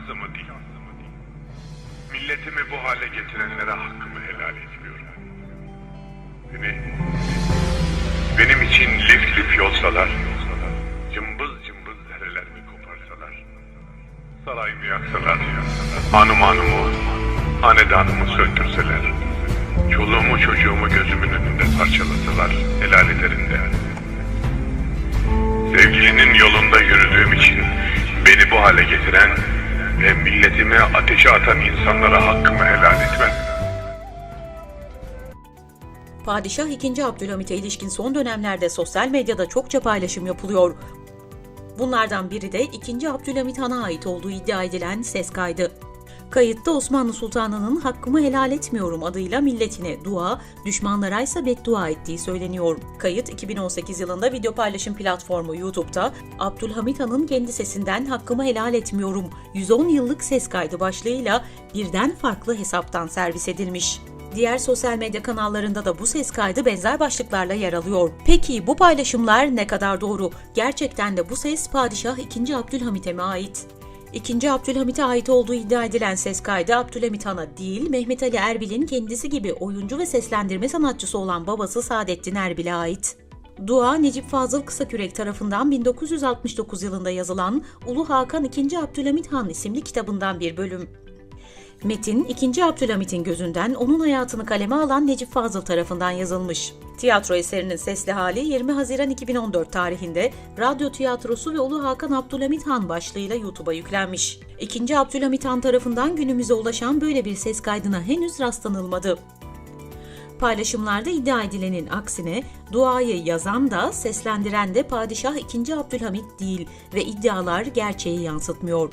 şansımı değil. Milletimi bu hale getirenlere hakkımı helal etmiyorum. Beni, benim için lif lif yolsalar, yolsalar cımbız cımbız derelerimi koparsalar, sarayımı yaksalar, hanım hanımı, hanedanımı söndürseler, çoluğumu çocuğumu gözümün önünde parçalasalar, helal ederim de. Sevgilinin yolunda yürüdüğüm için beni bu hale getiren ve milletimi ateşe atan insanlara hakkımı helal etmem. Padişah 2. Abdülhamit'e ilişkin son dönemlerde sosyal medyada çokça paylaşım yapılıyor. Bunlardan biri de 2. Abdülhamit Han'a ait olduğu iddia edilen ses kaydı. Kayıtta Osmanlı Sultanı'nın hakkımı helal etmiyorum adıyla milletine dua, düşmanlara ise beddua ettiği söyleniyor. Kayıt 2018 yılında video paylaşım platformu YouTube'da Abdülhamit Han'ın kendi sesinden hakkımı helal etmiyorum 110 yıllık ses kaydı başlığıyla birden farklı hesaptan servis edilmiş. Diğer sosyal medya kanallarında da bu ses kaydı benzer başlıklarla yer alıyor. Peki bu paylaşımlar ne kadar doğru? Gerçekten de bu ses Padişah 2. Abdülhamit'e mi ait? 2. Abdülhamit'e ait olduğu iddia edilen ses kaydı Abdülhamit Han'a değil, Mehmet Ali Erbil'in kendisi gibi oyuncu ve seslendirme sanatçısı olan babası Saadettin Erbil'e ait. Dua, Necip Fazıl Kısakürek tarafından 1969 yılında yazılan Ulu Hakan II. Abdülhamit Han isimli kitabından bir bölüm. Metin, 2. Abdülhamit'in gözünden onun hayatını kaleme alan Necip Fazıl tarafından yazılmış. Tiyatro eserinin sesli hali 20 Haziran 2014 tarihinde Radyo Tiyatrosu ve Ulu Hakan Abdülhamit Han başlığıyla YouTube'a yüklenmiş. 2. Abdülhamit Han tarafından günümüze ulaşan böyle bir ses kaydına henüz rastlanılmadı. Paylaşımlarda iddia edilenin aksine duayı yazan da seslendiren de Padişah 2. Abdülhamit değil ve iddialar gerçeği yansıtmıyor.